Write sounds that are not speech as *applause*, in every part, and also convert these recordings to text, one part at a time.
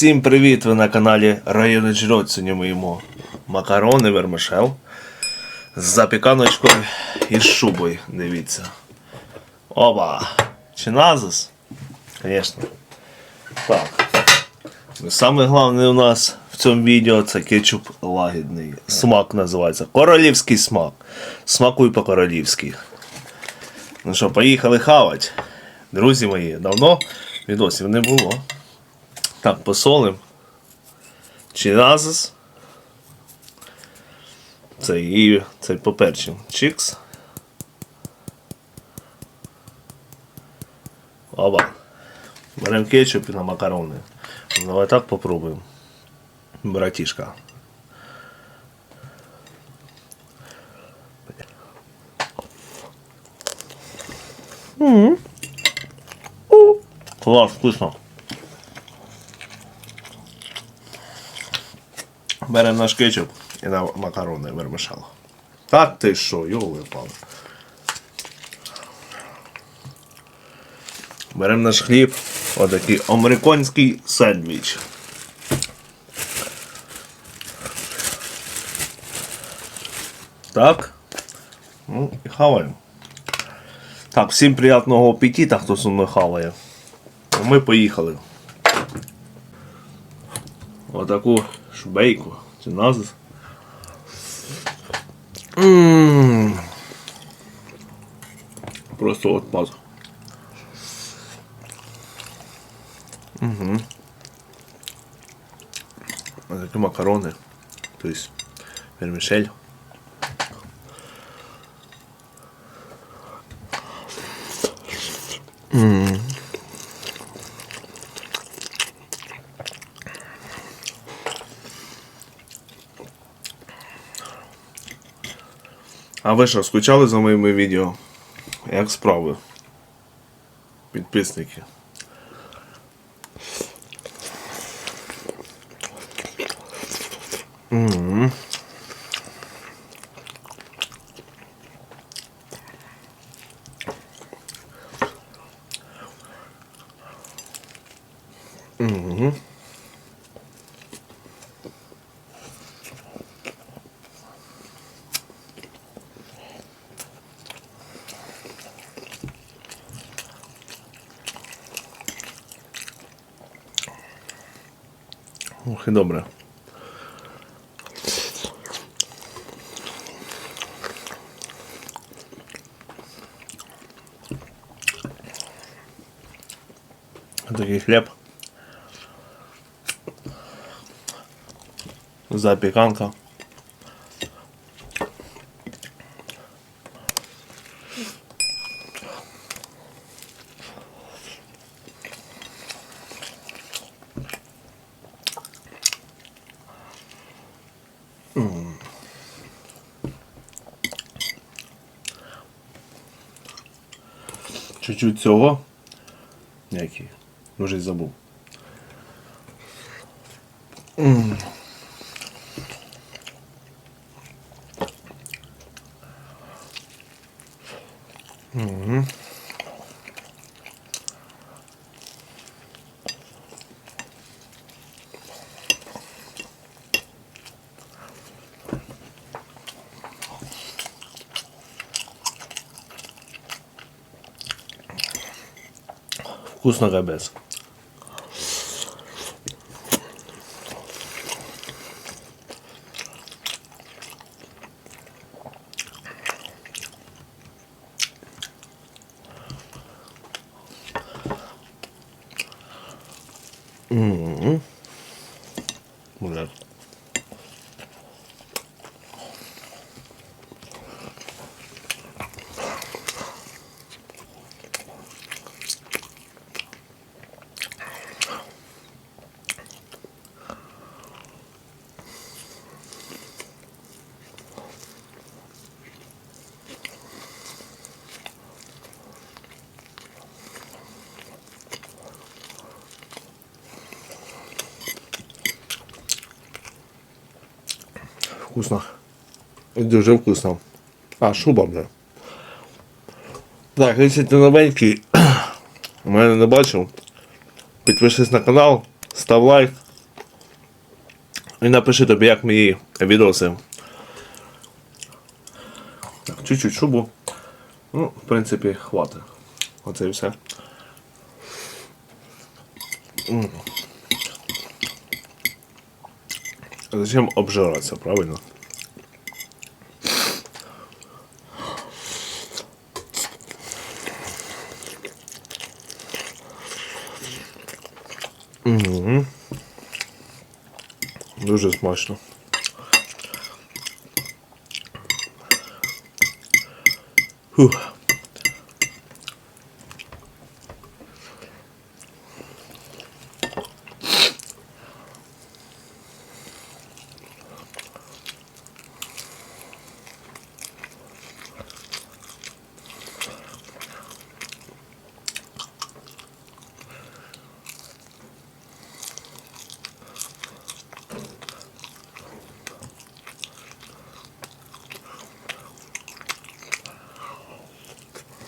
Всім привіт! Ви на каналі Райони Жрот. Сьогодні ми їмо макарони вермишел з запіканочкою і шубою. Дивіться. Оба! Чиназис? Звісно. Так. Ну, Саме головне у нас в цьому відео це кетчуп лагідний. Смак називається. Королівський смак. Смакуй по-королівськи. Ну що, поїхали хавать. Друзі мої, давно відосів не було. Так, посолим. Чиназис. Це і це поперчим. Чікс. Оба. Беремо кетчуп і на макарони. Давай так попробуємо. Братішка. Клас, вкусно. Беремо наш кетчуп і на макарони вермишало. Так ти що, йоли пали. Беремо наш хліб, отакий американський сендвіч. Так. Ну, і хаваємо. Так, всім приятного апетита, хто зі мною хаває. Ми поїхали. Отаку шбейку. Це назис. Ммм. Просто отпад. Угу. Такі макарони. Тобто вермішель. А ви що, скучали за моїми відео? Як справи? Підписники. Мгм. Ох і добре. Такий хліб. Запіканка. Чуть-чуть цього. Який? Вже й забув. Вкусно капец. М-м. Бля. Вкусно. Дуже вкусно. А, шуба, бля. Так, якщо ти новенький, *clears throat* мене не бачив. Підпишись на канал, став лайк, І напиши тобі, як мої відоси. Так, чуть-чуть шубу. Ну, в принципі, хватить. Оце і все. М. Зачем обжиратися, правильно? Дуже смачно. Фух.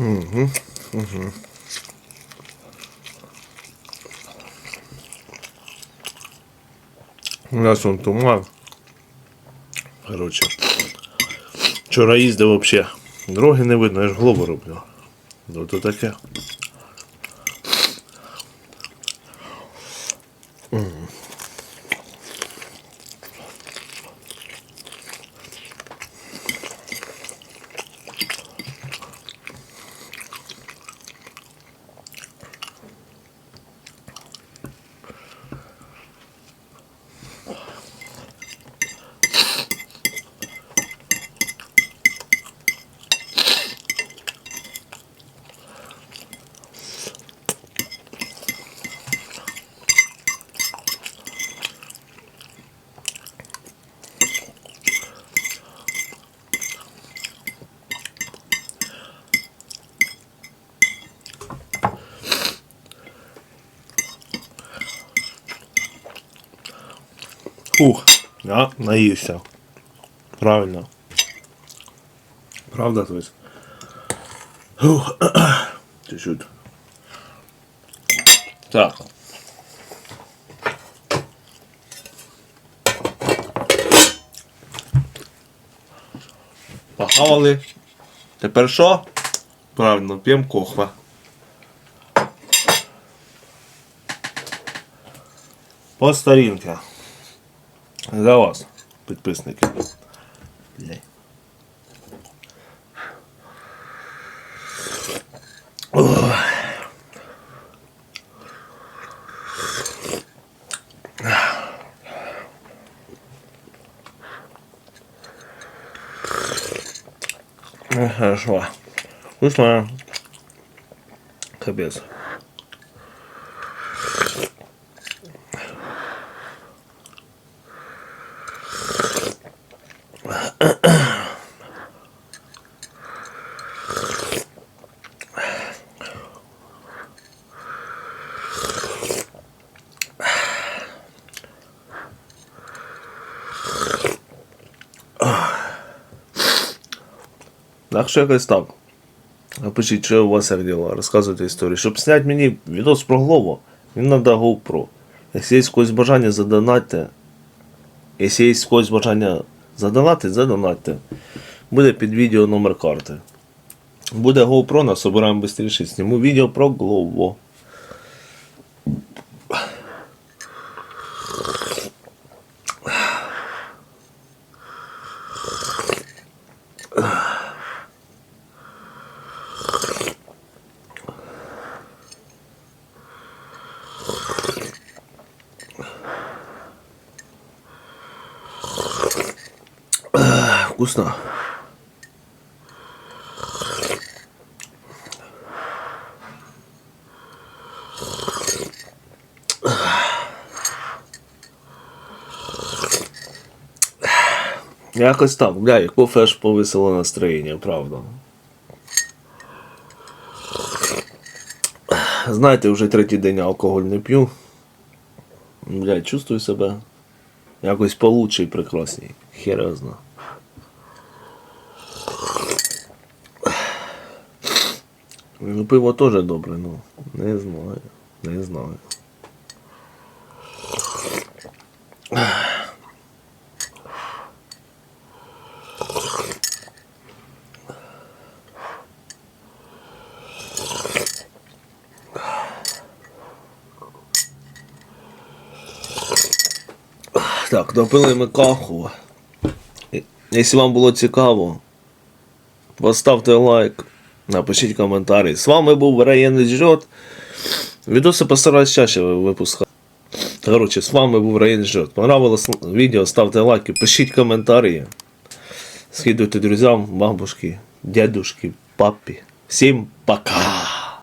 У нас он туман. Короче. Вчора їздив вообще. Дороги не видно, я ж голову роблю. Ну то таке. М. Ух, я наївся. Правильно. Правда, то есть. Ух, *clears throat* чуть-чуть. Так. Похавали. Тепер що? Правильно, п'ємо кохва. По старінки. За вас, підписники. Ох. Хорошо. Вкусно. Капец. Так що якось так. Напишіть, що у вас як діло, розказуйте історію. Щоб зняти мені відос про Глово, мені треба GoPro. Якщо є когось бажання задонатьте. Якщо є когось бажання задонатити, задонатьте. Буде під відео номер карти. Буде GoPro, нас обираємо швидше. Сніму відео про Глово. Вкусно. Якось так, бля, і кофе аж повисило настроєння, правда. Знаєте, вже третій день алкоголь не п'ю. Блядь, чувствую себе якось получше і прекрасній. Хер Ну пиво теж добре, ну не знаю, не знаю. Так, допили ми каху. Якщо вам було цікаво, поставте лайк напишіть коментарі. З вами був Раєн жрот. Відоси постараюсь чаще випускати. Коротше, з вами був Раєн Жот. Понравилось відео, ставте лайки, пишіть коментарі. Скидуйте друзям, бабушки, дядюшки, папі. Всім пока!